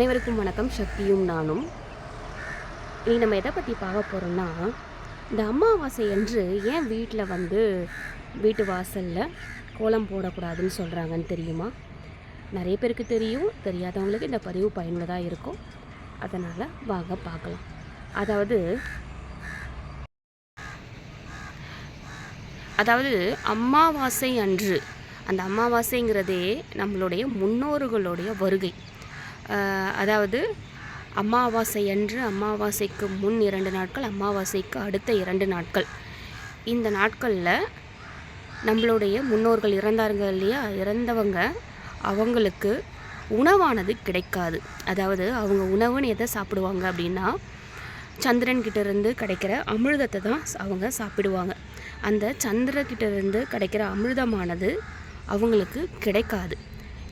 அனைவருக்கும் வணக்கம். சக்தியும் நானும். நீ நம்ம எதை பற்றி பார்க்க போகிறோம்னா இந்த அமாவாசை அன்று ஏன் வீட்டில் வந்து வீட்டு வாசலில் கோலம் போடக்கூடாதுன்னு சொல்கிறாங்கன்னு தெரியுமா? நிறைய பேருக்கு தெரியும். தெரியாதவங்களுக்கு இந்த பதிவு பயனுள்ளதாக இருக்கும். அதனால் வாங்க பார்க்கலாம். அதாவது அதாவது அமாவாசை அன்று அந்த அமாவாசைங்கிறதே நம்மளுடைய முன்னோர்களுடைய வருகை. அதாவது அமாவாசை அன்று அமாவாசைக்கு முன் இரண்டு நாட்கள் அமாவாசைக்கு அடுத்த இரண்டு நாட்கள். இந்த நாட்களில் நம்மளுடைய முன்னோர்கள் இறந்தாருங்க இல்லையா? இறந்தவங்க அவங்களுக்கு உணவானது கிடைக்காது. அதாவது அவங்க உணவுன்னு எதை சாப்பிடுவாங்க அப்படின்னா சந்திரன் இருந்து கிடைக்கிற அமிர்தத்தை தான் அவங்க சாப்பிடுவாங்க. அந்த சந்திரக்கிட்டேருந்து கிடைக்கிற அமிர்தமானது அவங்களுக்கு கிடைக்காது.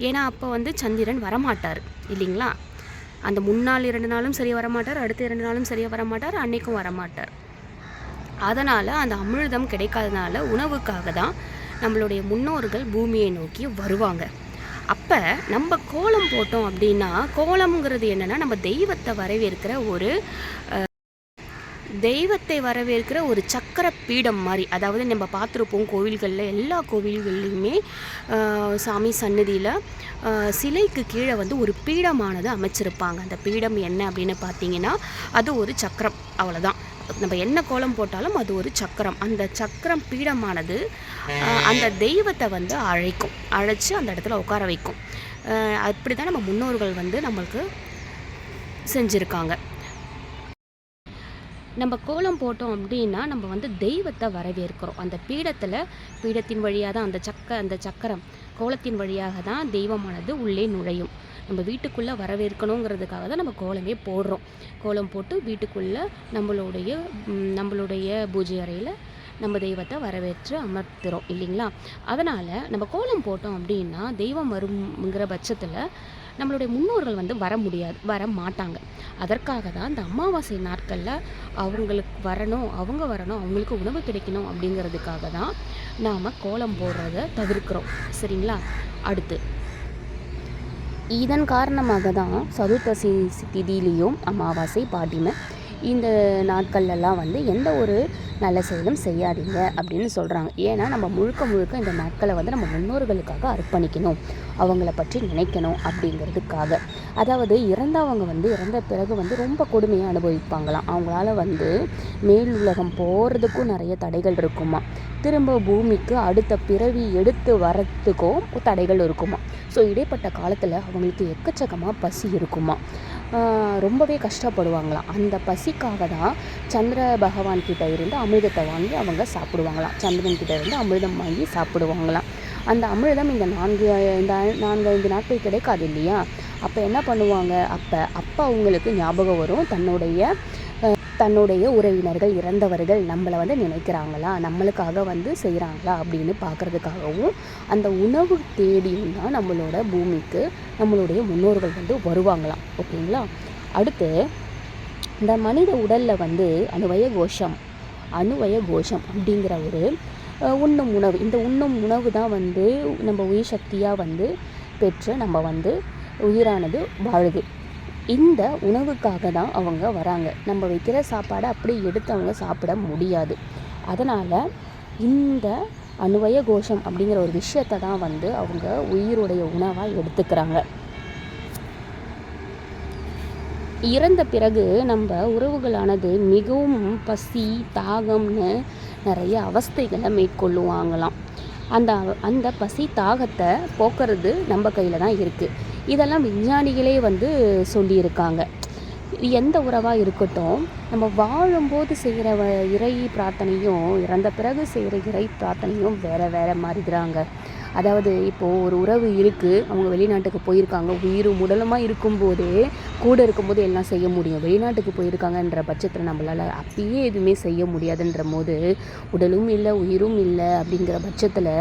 ஏன்னா அப்போ வந்து சந்திரன் வரமாட்டார் இல்லைங்களா? அந்த முன்னாள் இரண்டு நாளும் சரியாக வரமாட்டார் அடுத்த இரண்டு நாளும் சரியாக வரமாட்டார் அன்னைக்கும் வரமாட்டார். அதனால் அந்த அமிர்தம் கிடைக்காதனால உணவுக்காக தான் நம்மளுடைய முன்னோர்கள் பூமியை நோக்கி வருவாங்க. அப்போ நம்ம கோலம் போட்டோம் அப்படின்னா கோலம்ங்கிறது என்னென்னா நம்ம தெய்வத்தை வரவேற்கிற ஒரு தெய்வத்தை வரவேற்கிற ஒரு சக்கர பீடம் மாதிரி. அதாவது நம்ம பார்த்துருப்போம் கோவில்களில் எல்லா கோவில்கள்லையுமே சாமி சன்னதியில் சிலைக்கு கீழே வந்து ஒரு பீடமானது அமைச்சிருப்பாங்க. அந்த பீடம் என்ன அப்படின்னு பார்த்தீங்கன்னா அது ஒரு சக்கரம். அவ்வளோதான் நம்ம என்ன கோலம் போட்டாலும் அது ஒரு சக்கரம். அந்த சக்கரம் பீடமானது அந்த தெய்வத்தை வந்து அழைக்கும். அழைச்சி அந்த இடத்துல உட்கார வைக்கும். அப்படி தான் நம்ம முன்னோர்கள் வந்து நம்மளுக்கு செஞ்சுருக்காங்க. நம்ம கோலம் போட்டோம் அப்படின்னா நம்ம வந்து தெய்வத்தை வரவேற்கிறோம். அந்த பீடத்தில் பீடத்தின் வழியாக தான் அந்த சக்க அந்த சக்கரம் கோலத்தின் வழியாக தான் தெய்வமானது உள்ளே நுழையும். நம்ம வீட்டுக்குள்ளே வரவேற்கணுங்கிறதுக்காக தான் நம்ம கோலமே போடுறோம். கோலம் போட்டு வீட்டுக்குள்ளே நம்மளுடைய நம்மளுடைய பூஜை அறையில் நம்ம தெய்வத்தை வரவேற்று அமர்த்துறோம் இல்லைங்களா? அதனால் நம்ம கோலம் போட்டோம் அப்படின்னா தெய்வம் வருங்கிற பட்சத்தில் நம்மளுடைய முன்னோர்கள் வந்து வர முடியாது வர மாட்டாங்க. அதற்காக தான் இந்த அமாவாசை நாட்களில் அவங்களுக்கு வரணும் அவங்க வரணும் அவங்களுக்கு உணவு கிடைக்கணும் அப்படிங்கிறதுக்காக தான் நாம் கோலம் போடுறத தவிர்க்கிறோம். சரிங்களா? அடுத்து. இதன் காரணமாக தான் சதுர்த்தசி திதியிலையும் அமாவாசை பாட்டிமை இந்த நாட்கள்லாம் வந்து எந்த ஒரு நல்ல செயலும் செய்யாதீங்க அப்படின்னு சொல்கிறாங்க ஏன்னா நம்ம முழுக்க முழுக்க இந்த நாட்களை வந்து நம்ம முன்னோர்களுக்காக அர்ப்பணிக்கணும். அவங்கள பற்றி நினைக்கணும் அப்படிங்கிறதுக்காக. அதாவது இறந்தவங்க வந்து இறந்த பிறகு வந்து ரொம்ப கொடுமையை அனுபவிப்பாங்களாம். அவங்களால வந்து மேல் உலகம் போகிறதுக்கும் நிறைய தடைகள் இருக்குமா திரும்ப பூமிக்கு அடுத்த பிறவி எடுத்து வரத்துக்கும் தடைகள் இருக்குமா? ஸோ இடைப்பட்ட காலத்தில் அவங்களுக்கு எக்கச்சக்கமாக பசி இருக்குமா? ரொம்பவே கஷ்டப்படுவாங்களாம். அந்த பசிக்காக தான் சந்திர பகவான் கிட்ட இருந்து அமிர்தத்தை வாங்கி அவங்க சாப்பிடுவாங்களாம். சந்திரன் கிட்ட இருந்து அமிர்தம் வாங்கி சாப்பிடுவாங்களாம். அந்த அமிர்தம் இந்த நான்கு இந்த நான்கு ஐந்து நாட்கள் கிடைக்காது இல்லையா? அப்போ என்ன பண்ணுவாங்க? அப்போ அப்போ அவங்களுக்கு ஞாபகம் வரும். தன்னுடைய தன்னுடைய உறவினர்கள் இறந்தவர்கள் நம்மளை வந்து நினைக்கிறாங்களா? நம்மளுக்காக வந்து செய்கிறாங்களா அப்படின்னு பார்க்குறதுக்காகவும் அந்த உணவு தேடியும் தான் நம்மளோட பூமிக்கு நம்மளுடைய முன்னோர்கள் வந்து வருவாங்களாம். ஓகேங்களா? அடுத்து இந்த மனித உடலில் வந்து அணுவய கோஷம் அணுவய கோஷம் அப்படிங்கிற ஒரு உண்ணும் உணவு. இந்த உண்ணும் உணவு தான் வந்து நம்ம உயிர் சக்தியாக வந்து பெற்று நம்ம வந்து உயிரானது வாழுது. இந்த உணவுக்காக தான் அவங்க வராங்க. நம்ம வைக்கிற சாப்பாடை அப்படியே எடுத்து அவங்க சாப்பிட முடியாது. அதனால் இந்த அணுவய கோஷம் அப்படிங்கிற ஒரு விஷயத்தை தான் வந்து அவங்க உயிருடைய உணவாக எடுத்துக்கிறாங்க. இறந்த பிறகு நம்ம உறவுகளானது மிகவும் பசி தாகம்னு நிறைய அவஸ்தைகளை மேற்கொள்ளுவாங்களாம். அந்த அந்த பசி தாகத்தை போக்குறது நம்ம கையில் தான் இருக்குது இதெல்லாம் விஞ்ஞானிகளே வந்து சொல்லியிருக்காங்க. எந்த உறவாக இருக்கட்டும் நம்ம வாழும்போது செய்கிற வ இறை பிரார்த்தனையும் இறந்த பிறகு செய்கிற இறை பிரார்த்தனையும் வேறு வேறு மாதிரிதாங்க அதாவது இப்போது ஒரு உறவு இருக்குது அவங்க வெளிநாட்டுக்கு போயிருக்காங்க உயிரும் உடலுமாக இருக்கும்போதே கூட இருக்கும்போது எல்லாம் செய்ய முடியும். வெளிநாட்டுக்கு போயிருக்காங்கன்ற பட்சத்தில் நம்மளால் அப்பயே எதுவுமே செய்ய முடியாதுன்ற போது உடலும் இல்லை உயிரும் இல்லை அப்படிங்கிற பட்சத்தில்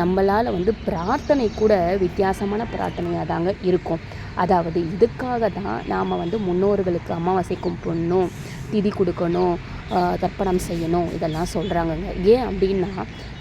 நம்மளால் வந்து பிரார்த்தனை கூட வித்தியாசமான பிரார்த்தனையாக தாங்க இருக்கும். அதாவது இதுக்காக தான் நாம் வந்து முன்னோர்களுக்கு அமாவாசை கும்பிடணும் திதி கொடுக்கணும் தர்ப்பணம் செய்யணும் இதெல்லாம் சொல்கிறாங்கங்க ஏன் அப்படின்னா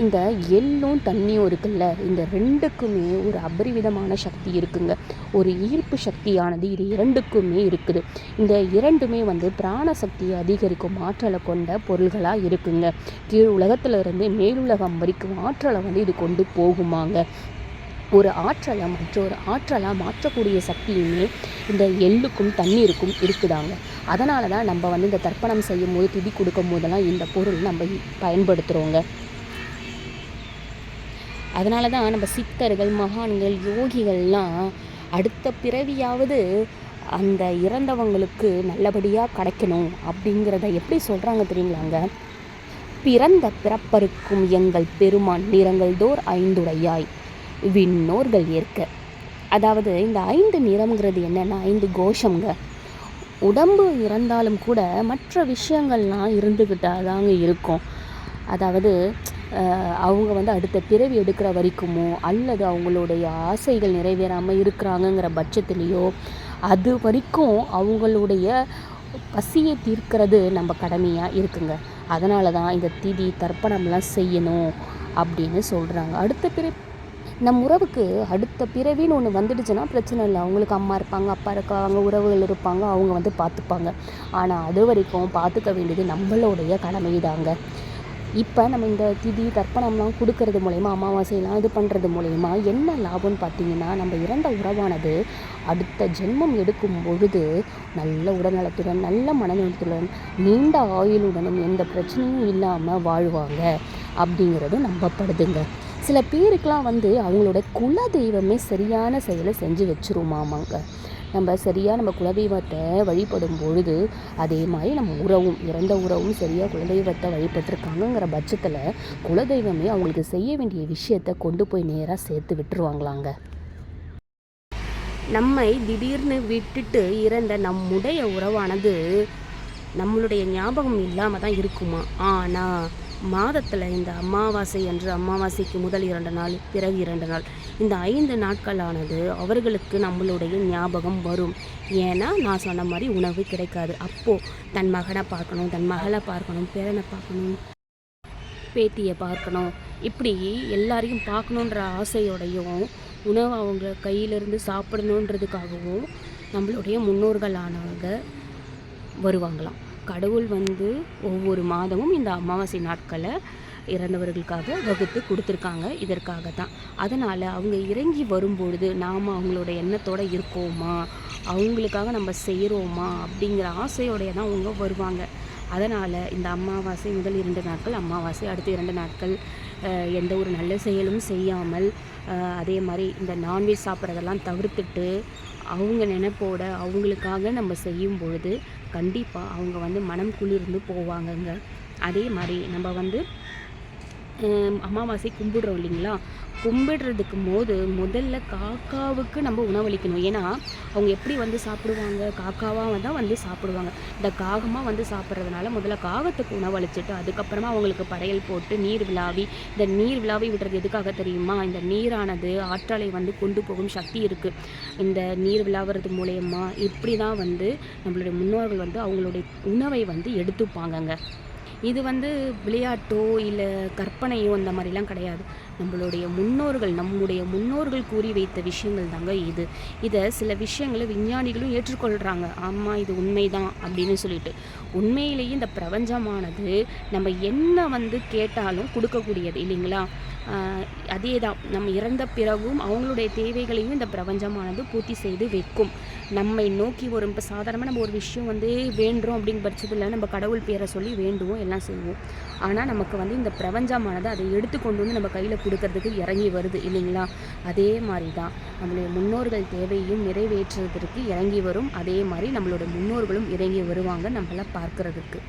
இந்த எள்ளும் தண்ணியும் இருக்குல்ல இந்த ரெண்டுக்குமே ஒரு அபரிவிதமான சக்தி இருக்குங்க. ஒரு ஈர்ப்பு சக்தியானது இது இரண்டுக்குமே இருக்குது. இந்த இரண்டுமே வந்து பிராண சக்தியை அதிகரிக்கும் ஆற்றலை கொண்ட பொருள்களாக இருக்குங்க. கீழ் உலகத்திலிருந்து மேலுலகம் வரைக்கும் ஆற்றலை வந்து இது கொண்டு போகுமாங்க. ஒரு ஆற்றலை மற்றொரு ஆற்றலாக மாற்றக்கூடிய சக்தியுமே இந்த எள்ளுக்கும் தண்ணீருக்கும் இருக்குதாங்க. அதனால தான் நம்ம வந்து இந்த தர்ப்பணம் செய்யும் போது திதி கொடுக்கும் போதெல்லாம் இந்த பொருள் நம்ம பயன்படுத்துகிறோங்க அதனால தான் நம்ம சித்தர்கள் மகான்கள் யோகிகள்லாம் அடுத்த பிறவியாவது அந்த இறந்தவங்களுக்கு நல்லபடியாக கிடைக்கணும் அப்படிங்கிறத எப்படி சொல்கிறாங்க தெரியுங்களாங்க? பிறந்த பிறப்பருக்கும் எங்கள் பெருமான் நிறங்கள் தோர் ஐந்துடையாய். விண்ணோர்கள் ஏற்க. அதாவது இந்த ஐந்து நிறம்ங்கிறது என்னென்னா ஐந்து கோஷங்க உடம்பு இறந்தாலும் கூட மற்ற விஷயங்கள்லாம் இருந்துக்கிட்டால் தாங்க இருக்கும். அதாவது அவங்க வந்து அடுத்த பிறவி எடுக்கிற வரைக்குமோ அல்லது அவங்களுடைய ஆசைகள் நிறைவேறாமல் இருக்கிறாங்கங்கிற பட்சத்துலேயோ அது வரைக்கும் அவங்களுடைய பசியை தீர்க்கிறது நம்ம கடமையாக இருக்குங்க. அதனால தான் இந்த திதி தர்ப்பணம்லாம் செய்யணும் அப்படின்னு சொல்கிறாங்க அடுத்த பிற நம் உறவுக்கு அடுத்த பிறவின்னு ஒன்று வந்துடுச்சுன்னா பிரச்சனை இல்லை. அவங்களுக்கு அம்மா இருப்பாங்க அப்பா இருக்காங்க உறவுகள் இருப்பாங்க அவங்க வந்து பார்த்துப்பாங்க ஆனால் அது வரைக்கும் பார்த்துக்க வேண்டியது நம்மளுடைய கடமை தாங்க இப்போ நம்ம இந்த திதி தர்ப்பணம்லாம் கொடுக்கறது மூலயமா அமாவாசையெல்லாம் இது பண்ணுறது மூலயமா என்ன லாபம்னு பார்த்தீங்கன்னா நம்ம இறந்த உறவானது அடுத்த ஜென்மம் எடுக்கும் பொழுது நல்ல உடல்நலத்துடன் நல்ல மனநலத்துடன் நீண்ட ஆயுளுடனும் எந்த பிரச்சனையும் இல்லாமல் வாழ்வாங்க. அப்படிங்கிறது நம்பப்படுதுங்க. சில பேருக்கெலாம் வந்து அவங்களோட குல தெய்வமே சரியான செயலை செஞ்சு வச்சுருமாமாங்க. நம்ம சரியாக நம்ம குலதெய்வத்தை வழிபடும் பொழுது அதே மாதிரி நம்ம உறவும் இறந்த உறவும் சரியாக குலதெய்வத்தை வழிபட்டிருக்காங்கங்கிற பட்சத்தில் குலதெய்வமே அவங்களுக்கு செய்ய வேண்டிய விஷயத்தை கொண்டு போய் நேராக சேர்த்து விட்டுருவாங்களாங்க. நம்மை திடீர்னு விட்டுட்டு இறந்த நம்முடைய உறவானது நம்மளுடைய ஞாபகம் இல்லாமல் தான் இருக்குமா? ஆனால் மாதத்தில் இந்த அமாவாசை அன்று அமாவாசைக்கு முதல் இரண்டு நாள் பிறகு இரண்டு நாள். இந்த ஐந்து நாட்களானது அவர்களுக்கு நம்மளுடைய ஞாபகம் வரும். ஏன்னா நான் சொன்ன மாதிரி உணவு கிடைக்காது. அப்போது தன் மகனை பார்க்கணும் தன் மகளை பார்க்கணும் பேரனை பார்க்கணும் பேத்தியை பார்க்கணும். இப்படி எல்லாரையும் பார்க்கணுன்ற ஆசையோடையும் உணவு அவங்க கையிலிருந்து சாப்பிடணுன்றதுக்காகவும் நம்மளுடைய முன்னோர்களானவங்க வருவாங்களாம். கடவுள் வந்து ஒவ்வொரு மாதமும் இந்த அமாவாசை நாட்களை இறந்தவர்களுக்காக வகுத்து கொடுத்துருக்காங்க. இதற்காக தான் அதனால் அவங்க இறங்கி வரும்பொழுது நாம் அவங்களோட எண்ணத்தோடு இருக்கோமா? அவங்களுக்காக நம்ம செய்கிறோமா அப்படிங்கிற ஆசையோடைய தான் அவங்க வருவாங்க. அதனால் இந்த அமாவாசை முதல் இரண்டு நாட்கள் அமாவாசை அடுத்த இரண்டு நாட்கள் எந்த ஒரு நல்ல செயலும் செய்யாமல் அதே மாதிரி இந்த நான்வெஜ் சாப்பிட்றதெல்லாம் தவிர்த்துட்டு அவங்க நினைப்போட அவங்களுக்காக நம்ம செய்யும் பொழுது கண்டிப்பாக அவங்க வந்து மனம் குளிர்ந்து போவாங்கங்க. அதே மாதிரி நம்ம வந்து அமாவாசை கும்பிடுறோம் இல்லைங்களா? கும்பிடுறதுக்கு போது முதல்ல காக்காவுக்கு நம்ம உணவளிக்கணும். ஏன்னா அவங்க எப்படி வந்து சாப்பிடுவாங்க? காக்காவாக தான் வந்து சாப்பிடுவாங்க. இந்த காகமாக வந்து சாப்பிட்றதுனால முதல்ல காகத்துக்கு உணவளிச்சுட்டு அதுக்கப்புறமா அவங்களுக்கு படையல் போட்டு நீர் விழாவி இந்த நீர் விழாவி விடுறது எதுக்காக தெரியுமா? இந்த நீரானது ஆற்றலை வந்து கொண்டு போகும் சக்தி இருக்குது இந்த நீர் விழாவுறது மூலயமா இப்படி தான் வந்து நம்மளுடைய முன்னோர்கள் வந்து அவங்களுடைய உணவை வந்து எடுத்துப்பாங்கங்க. இது வந்து விளையாட்டோ இல்லை கற்பனையோ அந்த மாதிரிலாம் கிடையாது. நம்மளுடைய முன்னோர்கள் நம்முடைய முன்னோர்கள் கூறி வைத்த விஷயங்கள் தாங்க இது. இதை சில விஷயங்களை விஞ்ஞானிகளும் ஏற்றுக்கொள்கிறாங்க ஆமாம் இது உண்மைதான் அப்படின்னு சொல்லிட்டு. உண்மையிலேயே இந்த பிரபஞ்சமானது நம்ம என்ன வந்து கேட்டாலும் கொடுக்கக்கூடியது இல்லைங்களா? அதே தான் நம்ம இறந்த பிறகும் அவங்களுடைய தேவைகளையும் இந்த பிரபஞ்சமானது பூர்த்தி செய்து வைக்கும். நம்மை நோக்கி வரும். இப்போ சாதாரணமாக நம்ம ஒரு விஷயம் வந்து வேண்டுறோம் அப்படிங்கிற பட்சத்தில் நம்ம கடவுள் பேரை சொல்லி வேண்டுவோம் எல்லாம் செய்வோம். ஆனால் நமக்கு வந்து இந்த பிரபஞ்சமானது அதை எடுத்து கொண்டு வந்து நம்ம கையில் கொடுக்கறதுக்கு இறங்கி வருது இல்லைங்களா? அதே மாதிரி தான் நம்மளுடைய முன்னோர்கள் தேவையும் நிறைவேற்றுவதற்கு இறங்கி வரும். அதே மாதிரி நம்மளோட முன்னோர்களும் இறங்கி வருவாங்க நம்மளை பார்க்கறதுக்கு.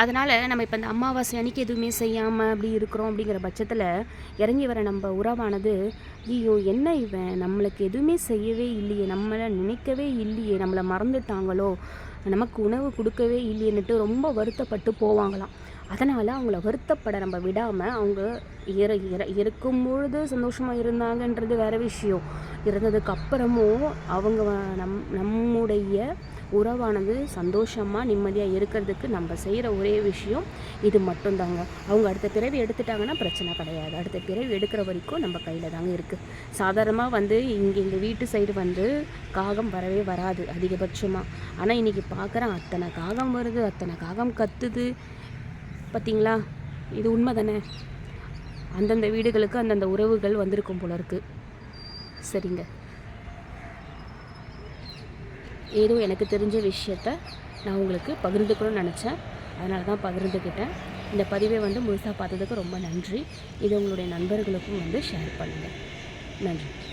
அதனால் நம்ம இப்போ இந்த அமாவாசை அன்னைக்கு எதுவுமே செய்யாமல் அப்படி இருக்கிறோம் அப்படிங்கிற பட்சத்தில் இறங்கி வர நம்ம உறவானது ஐயோ என்ன இவன்? நம்மளுக்கு எதுவுமே செய்யவே இல்லையே நம்மளை நினைக்கவே இல்லையே நம்மளை மறந்துட்டாங்களோ? நமக்கு உணவு கொடுக்கவே இல்லையேன்னுட்டு ரொம்ப வருத்தப்பட்டு போவாங்களாம். அதனால் அவங்கள வருத்தப்பட நம்ம விடாமல் அவங்க இற இற இருக்கும் பொழுது சந்தோஷமாக இருந்தாங்கன்றது வேறு விஷயம். இருந்ததுக்கப்புறமும் அவங்க நம் நம்முடைய உறவானது சந்தோஷமாக நிம்மதியாக இருக்கிறதுக்கு நம்ம செய்கிற ஒரே விஷயம் இது மட்டும்தாங்க. அவங்க அடுத்த பிறவி எடுத்துட்டாங்கன்னா பிரச்சனை கிடையாது. அடுத்த பிறவி எடுக்கிற வரைக்கும் நம்ம கையில் தாங்க இருக்குது சாதாரணமாக வந்து இங்கே எங்கள் வீட்டு சைடு வந்து காகம் வரவே வராது அதிகபட்சமாக ஆனால் இன்றைக்கி பார்க்குறேன் அத்தனை காகம் வருது அத்தனை காகம் கத்துது. பார்த்தீங்களா இது உண்மை தானே அந்தந்த வீடுகளுக்கு அந்தந்த உறவுகள் வந்திருக்கும் போல இருக்குது சரிங்க. ஏதோ எனக்கு தெரிஞ்ச விஷயத்த நான் உங்களுக்கு பகிர்ந்துக்கணும்னு நினச்சேன். அதனால தான் பகிர்ந்துக்கிட்டேன். இந்த பதிவை வந்து முழுசாக பார்த்ததுக்கு ரொம்ப நன்றி. இது உங்களுடைய நண்பர்களுக்கும் வந்து ஷேர் பண்ணுங்கள் நன்றி.